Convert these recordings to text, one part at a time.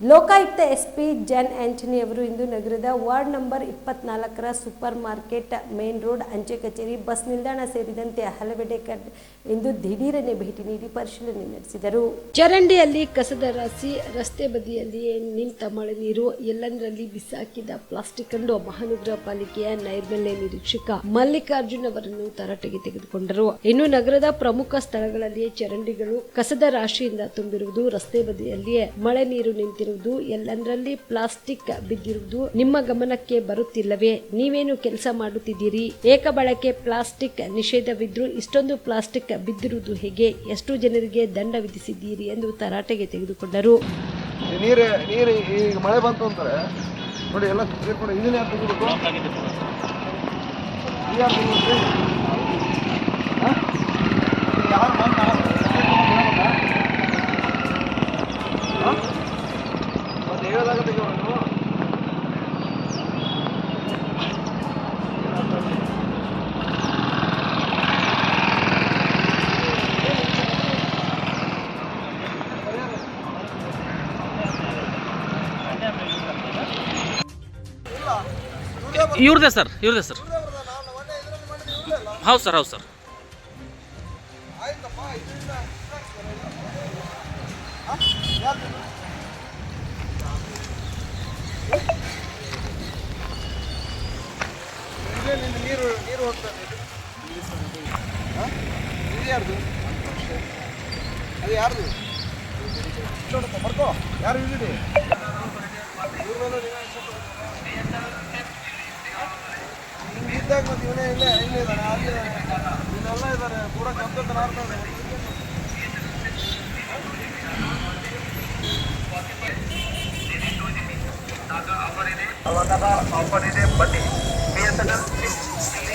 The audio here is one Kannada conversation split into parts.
ಲೋಕಾಯುಕ್ತ ಎಸ್ಪಿ ಜನ್ ಆಂಟನಿ ಅವರು ಇಂದು ನಗರದ ವಾರ್ಡ್ ನಂಬರ್ ಇಪ್ಪತ್ನಾಲ್ಕರ ಸೂಪರ್ ಮಾರ್ಕೆಟ್ ಮೇನ್ ರೋಡ್ ಅಂಚೆ ಕಚೇರಿ ಬಸ್ ನಿಲ್ದಾಣ ಸೇರಿದಂತೆ ಹಲವೆಡೆ ಎಂದು ದಿಢೀರನೆ ಭೇಟಿ ನೀಡಿ ಪರಿಶೀಲನೆ ನಡೆಸಿದರು. ಚರಂಡಿಯಲ್ಲಿ ಕಸದ ರಾಶಿ ರಸ್ತೆ ಬದಿಯಲ್ಲಿಯೇ ನಿಂತ ಮಳೆ ನೀರು, ಎಲ್ಲಂದರಲ್ಲಿ ಬಿಸಾಕಿದ ಪ್ಲಾಸ್ಟಿಕ್ ಅನ್ನು ಮಹಾನಗರ ಪಾಲಿಕೆಯ ನೈರ್ಮಲ್ಯ ನಿರೀಕ್ಷಕ ಮಲ್ಲಿಕಾರ್ಜುನ್ ಅವರನ್ನು ತರಾಟೆಗೆ ತೆಗೆದುಕೊಂಡರು. ಇನ್ನು ನಗರದ ಪ್ರಮುಖ ಸ್ಥಳಗಳಲ್ಲಿಯೇ ಚರಂಡಿಗಳು ಕಸದ ರಾಶಿಯಿಂದ ತುಂಬಿರುವುದು ರಸ್ತೆ ಬದಿಯಲ್ಲಿಯೇ ಮಳೆ ನೀರು ನಿಂತಿರುವುದು ಎಲ್ಲಂದರಲ್ಲಿ ಪ್ಲಾಸ್ಟಿಕ್ ಬಿದ್ದಿರುವುದು ನಿಮ್ಮ ಗಮನಕ್ಕೆ ಬರುತ್ತಿಲ್ಲವೇ? ನೀವೇನು ಕೆಲಸ ಮಾಡುತ್ತಿದ್ದೀರಿ? ಏಕ ಬಳಕೆ ಪ್ಲಾಸ್ಟಿಕ್ ನಿಷೇಧವಿದ್ರೂ ಇಷ್ಟೊಂದು ಪ್ಲಾಸ್ಟಿಕ್ ಬಿದ್ದಿರುವುದು ಹೇಗೆ? ಎಷ್ಟು ಜನರಿಗೆ ದಂಡ ವಿಧಿಸಿದ್ದೀರಿ ಎಂದು ತರಾಟೆಗೆ ತೆಗೆದುಕೊಂಡರು. ನೀರು ನೀರು ಈಗ ಮಳೆ ಬಂತು ಅಂತಾರೆ ನೋಡಿ ಎಲ್ಲ ಸೇರ್ಕೊಂಡು ಇದನ್ನ ಯಾರು ತೆಗಿಬೇಕು ಯಾರು ಹಾಂ ಮತ್ತೆ ಹೇಳಿದಾಗ ತೆಗಿಯೋಣ ನೀವು ಇವ್ರದೇ ಸರ್ ಇವ್ರದೇ ಸರ್. ಹೌದು ಸರ್ ಹೌದು ಸರ್. ನೀರು ನೀರು ಹೋಗ್ತದೆ ಇದು ಅದು ಯಾರು ಇದ್ದೀರಿ ಹಿಂಗಿದ್ದಾಗ ಮತ್ತೆ ಇವನೇ ಇಲ್ಲೇ ಇಲ್ಲೇ ಇದ್ದಾನೆ ಅಲ್ಲಿ ಇವನ್ನೆಲ್ಲ ಇದ್ದಾರೆ ಪೂರ ಕಬ್ಬದ ನಾರ್ತಾರೆ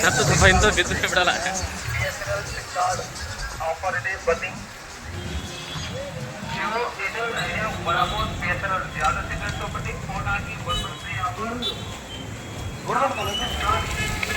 ಹತ್ತು ರೂಪಾಯಿಂದ ಬಿದ್ದು ಬಿಡಲ್ಲ ಗೌರ್ಮೆಂಟ್ ಮೇಲೆ ಯಾಕೆ ಅಂತ ಈಗ ಅಧಿಕಾರನ ಕೊಟ್ಬಿಟ್ಟಿದ್ರೆ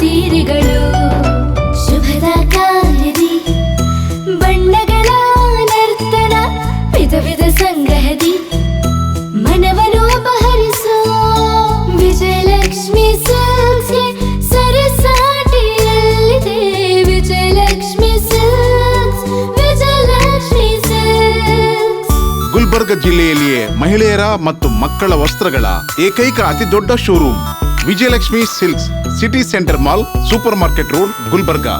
ಸೀರೆಗಳು, ಶುಭದ ಕಾರ್ಯದಿ ಬಣ್ಣಗಳ ನರ್ತನ, ವಿಧ ವಿಧ ಸಂಗ್ರಹದಿ. ಮನವನ್ನು ಅಪಹರಿಸೋ ವಿಜಯಲಕ್ಷ್ಮಿ ಸಿಲ್ಕ್ಸ್ಗೆ ಸರಸಾಟಿಯಲ್ಲಿದೆ. ವಿಜಯಲಕ್ಷ್ಮಿ ಸಿಲ್ಕ್ಸ್ ವಿಜಯಲಕ್ಷ್ಮಿ ಸಿಲ್ಕ್ಸ್ ಗುಲ್ಬರ್ಗ ಜಿಲ್ಲೆಯಲ್ಲಿಯೇ ಮಹಿಳೆಯರ ಮತ್ತು ಮಕ್ಕಳ ವಸ್ತ್ರಗಳ ಏಕೈಕ ಅತಿ ದೊಡ್ಡ showroom. Vijayalakshmi silks city centre mall super market road Gulbarga